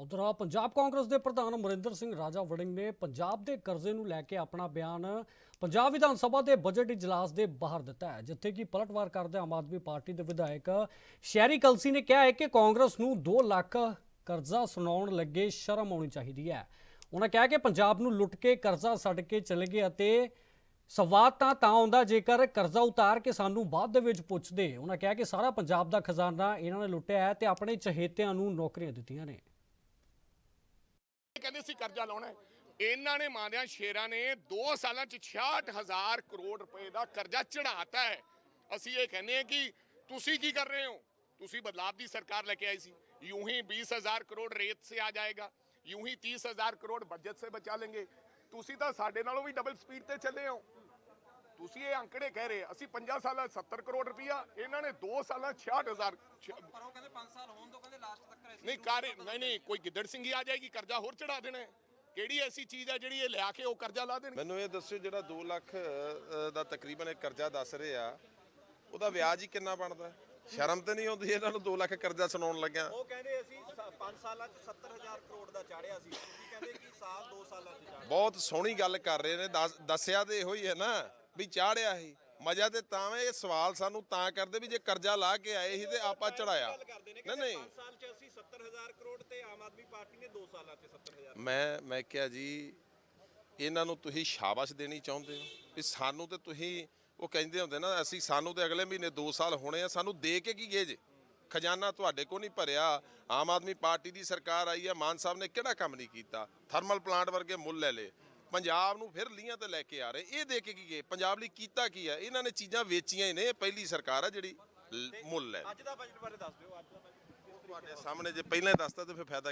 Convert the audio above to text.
ਉਧਰ ਪੰਜਾਬ ਕਾਂਗਰਸ ਦੇ ਪ੍ਰਧਾਨ ਅਮਰਿੰਦਰ ਸਿੰਘ ਰਾਜਾ ਵੜਿੰਗ ਨੇ ਪੰਜਾਬ ਦੇ ਕਰਜ਼ੇ ਨੂੰ ਲੈ ਕੇ ਆਪਣਾ ਬਿਆਨ ਪੰਜਾਬ ਵਿਧਾਨ ਸਭਾ ਦੇ ਬਜਟ ਇਜਲਾਸ ਦੇ ਬਾਹਰ ਦਿੱਤਾ ਹੈ, ਜਿੱਥੇ ਕਿ ਪਲਟਵਾਰ ਕਰਦੇ ਆਮ ਆਦਮੀ ਪਾਰਟੀ ਦੇ ਵਿਧਾਇਕ ਸ਼ਹਿਰੀ ਕਲਸੀ ਨੇ ਕਿਹਾ ਹੈ ਕਿ ਕਾਂਗਰਸ ਨੂੰ 2 ਲੱਖ ਕਰਜ਼ਾ ਸੁਣਾਉਣ ਲੱਗੇ ਸ਼ਰਮ ਆਉਣੀ ਚਾਹੀਦੀ ਹੈ। ਉਹਨਾਂ ਕਿਹਾ ਕਿ ਪੰਜਾਬ ਨੂੰ ਲੁੱਟ ਕੇ ਕਰਜ਼ਾ ਛੱਡ ਕੇ ਚਲੇ ਗਏ ਅਤੇ ਸਵਾਦ ਤਾਂ ਤਾਂ ਆਉਂਦਾ, ਜੇਕਰ ਕਰਜ਼ਾ ਉਤਾਰ ਕੇ ਸਾਨੂੰ ਬਾਅਦ ਦੇ ਵਿੱਚ ਪੁੱਛਦੇ। ਉਹਨਾਂ ਕਿਹਾ ਕਿ ਸਾਰਾ ਪੰਜਾਬ ਦਾ ਖਜ਼ਾਨਾ ਇਹਨਾਂ ਨੇ ਲੁੱਟਿਆ ਹੈ ਤੇ ਆਪਣੇ ਚਹੇਤਿਆਂ ਨੂੰ ਨੌਕਰੀਆਂ ਦਿੱਤੀਆਂ ਨੇ। ਕਹਿੰਦੇ ਸੀ ਕਰਜ਼ਾ ਲਾਉਣਾ ਹੈ। ਇਹਨਾਂ ਨੇ ਮਾਰਿਆ ਸ਼ੇਰਾਂ ਨੇ 2 ਸਾਲਾਂ ਚ 66000 ਕਰੋੜ ਰੁਪਏ ਦਾ ਕਰਜ਼ਾ ਚੜਾਤਾ ਹੈ ਅਸੀਂ ਇਹ ਕਹਿੰਦੇ ਹਾਂ ਕਿ ਤੁਸੀਂ ਕੀ ਕਰ ਰਹੇ ਹੋ ਤੁਸੀਂ ਬਦਲਾਵ ਦੀ ਸਰਕਾਰ ਲੈ ਕੇ ਆਈ ਸੀ यूं ही 20000 ਕਰੋੜ ਰੇਤ ਸੇ ਆ ਜਾਏਗਾ यूं ही 30000 ਕਰੋੜ ਬਜਟ ਸੇ ਬਚਾ लेंगे ਤੁਸੀਂ ਤਾਂ ਸਾਡੇ ਨਾਲੋਂ ਵੀ ਡਬਲ ਸਪੀਡ ਤੇ ਚੱਲੇ ਹੋ ਤੁਸੀਂ ਇਹ ਅੰਕੜੇ ਕਹਿ ਰਹੇ ਅਸੀਂ 50 ਸਾਲਾਂ 'ਚ 70 ਕਰੋੜ ਰੁਪਇਆ ਇਹਨਾਂ ਨੇ 2 ਸਾਲਾਂ 'ਚ 66000 ਪਰ ਉਹ ਕਹਿੰਦੇ 5 ਸਾਲ ਹੋਣ ਤੋਂ ਕਹਿੰਦੇ ਲਾਸਟ ਤੱਕ ਰਹੇ ਨਹੀਂ ਕਰ ਨਹੀਂ ਨਹੀਂ ਕੋਈ ਗਿੱਦੜ ਸਿੰਘ ਹੀ ਆ ਜਾਏਗੀ ਕਰਜ਼ਾ ਹੋਰ ਚੜਾ ਦੇਣਾ। ਕਿਹੜੀ ਐਸੀ ਚੀਜ਼ ਹੈ ਜਿਹੜੀ ਇਹ ਲਿਆ ਕੇ ਉਹ ਕਰਜ਼ਾ ਲਾ ਦੇਣਗੇ? ਮੈਨੂੰ ਇਹ ਦੱਸਿਓ ਜਿਹੜਾ 2 ਲੱਖ ਦਾ ਤਕਰੀਬਨ ਇਹ ਕਰਜ਼ਾ ਦੱਸ ਰਹੇ ਆ ਉਹਦਾ ਵਿਆਜ ਹੀ ਕਿੰਨਾ ਬਣਦਾ ਸ਼ਰਮ ਤੇ ਨਹੀਂ ਆਉਂਦੀ ਇਹਨਾਂ ਨੂੰ 2 ਲੱਖ ਕਰਜ਼ਾ ਸੁਣਾਉਣ ਲੱਗਿਆ। ਉਹ ਕਹਿੰਦੇ ਅਸੀਂ 5 ਸਾਲਾਂ ਚ 70000 ਕਰੋੜ ਦਾ ਚਾੜਿਆ ਸੀ। ਤੁਸੀਂ ਕਹਿੰਦੇ ਕਿ ਸਾਲ 2 ਸਾਲਾਂ ਚ ਚਾੜਿਆ। ਬਹੁਤ ਸੋਹਣੀ ਗੱਲ ਕਰ ਰਹੇ ਨੇ ਦੱਸ- ਦੱਸਿਆ ਤੇ ਇਹੋ ਹੀ ਹੈ ਨਾ। ਵੀ ਚਾੜਿਆ ਸੀ। ਮਜ਼ਾ ਤੇ ਤਾਂ ਇਹ ਸਵਾਲ ਸਾਨੂੰ ਤਾਂ ਕਰਦੇ ਵੀ ਜੇ ਕਰਜ਼ਾ ਲਾ ਕੇ ਆਏ ਸੀ ਤੇ ਆਪਾਂ ਚੜਾਇਆ। ਨਹੀਂ ਨਹੀਂ। 5 ਸਾਲ ਚ ਅਸੀਂ 70000 ਕਰੋੜ ਤੇ ਆਮ ਆਦਮੀ ਪਾਰਟੀ ਨੇ 2 ਸਾਲਾਂ ਚ 70000 ਮੈਂ ਮੈਂ ਕਿਹਾ ਜੀ ਇਹਨਾਂ ਨੂੰ ਤੁਸੀਂ ਸ਼ਾਬਾਸ਼ ਦੇਣੀ ਚਾਹੁੰਦੇ ਹੋ? ਵੀ ਸਾਨੂੰ ਤੇ ਤੁਸੀਂ ਉਹ ਕਹਿੰਦੇ ਹੁੰਦੇ ਨਾ ਅਸੀਂ ਸਾਨੂੰ ਤੇ ਅਗਲੇ ਮਹੀਨੇ 2 ਸਾਲ ਹੋਣੇ ਆ ਸਾਨੂੰ ਦੇ ਕੇ ਕੀ ਗਏ ਜੇ? ਖਜ਼ਾਨਾ ਤੁਹਾਡੇ ਕੋ ਨਹੀਂ ਭਰਿਆ ਆਮ ਆਦਮੀ ਪਾਰਟੀ ਦੀ ਸਰਕਾਰ ਆਈ ਹੈ ਮਾਨ ਸਾਹਿਬ ਨੇ ਕਿਹੜਾ ਕੰਮ ਨਹੀਂ ਕੀਤਾ? ਥਰਮਲ ਪਲਾਂਟ ਵਰਗੇ ਮੁੱਲ ਲੈ ਲਏ। ਪੰਜਾਬ ਨੂੰ ਫਿਰ ਲੀਆਂ ਤੇ ਲੈ ਕੇ ਆ ਰਹੇ। ਇਹ ਦੇ ਕੇ ਕੀ ਗਏ? ਪੰਜਾਬ ਲਈ ਕੀਤਾ ਕੀ ਹੈ ਇਹਨਾਂ ਨੇ ਚੀਜ਼ਾਂ ਵੇਚੀਆਂ ਹੀ ਨੇ। ਇਹ ਪਹਿਲੀ ਸਰਕਾਰ ਹੈ ਜਿਹੜੀ ਮੁੱਲ ਲੈ ਅੱਜ ਦਾ ਬਜਟ ਬਾਰੇ ਦੱਸ ਦਿਓ। ਅੱਜ ਦਾ ਬਜਟ ਤੁਹਾਡੇ ਸਾਹਮਣੇ ਜੇ ਪਹਿਲਾਂ ਹੀ ਦੱਸਤਾ ਤੇ ਫਿਰ ਫਾਇਦਾ